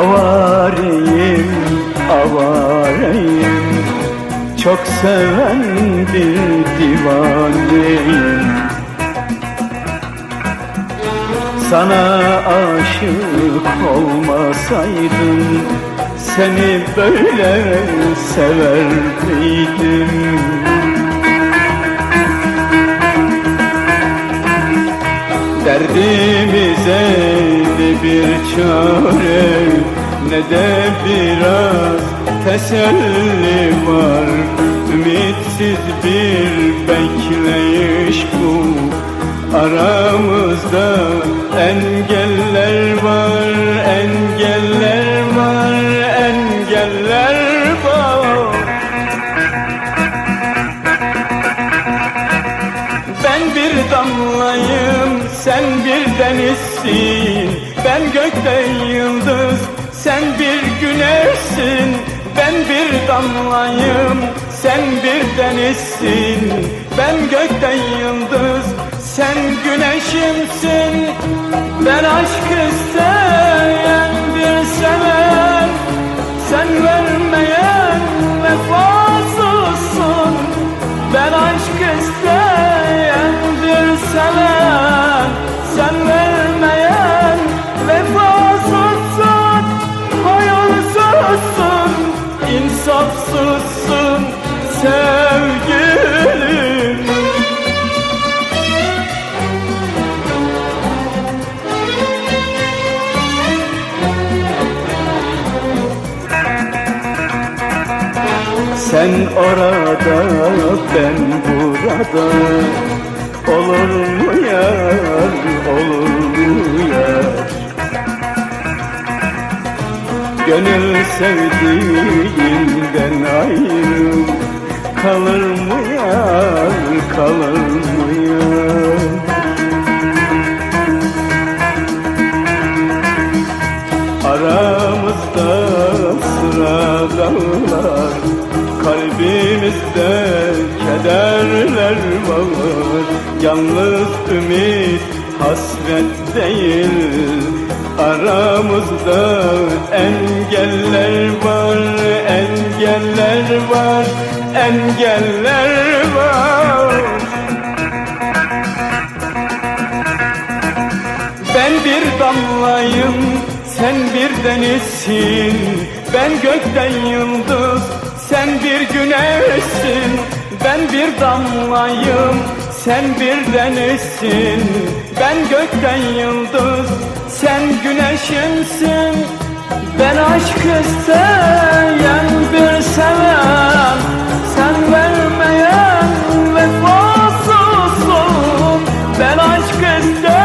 Avareyim, avareyim Çok seven bir divaneyim Sana aşık olmasaydım Seni böyle sever miydim? Derdimize de bir çare ne de biraz teselli var. Ümitsiz bir bekleyiş bu. Aramızda engeller var, engeller var, engeller var. Ben bir damlayım, sen bir denizsin Ben gökte yıldız, sen bir güneşsin Ben bir damlayım, sen bir denizsin Ben gökte yıldız, sen güneşimsin Ben aşk isteyen Sen orada, ben burada. Olur mu yar, olur mu yar? Gönül sevdiğinden ayrı. Kalır mı yar, kalır mı yar? Aramızda sıra dağlar Kalbimizde kederler var. Yalnız ümit hasret değil. Aramızda engeller var Engeller var Engeller var. Ben bir damlayım, sen bir denizsin Ben gökten yıldız, bir güneşsin Ben bir damlayım, sen bir denizsin. Ben gökten yıldız, sen güneşimsin. Ben aşk isteyen bir seven Sen vermeyen vefasızsın. Ben aşk isteyen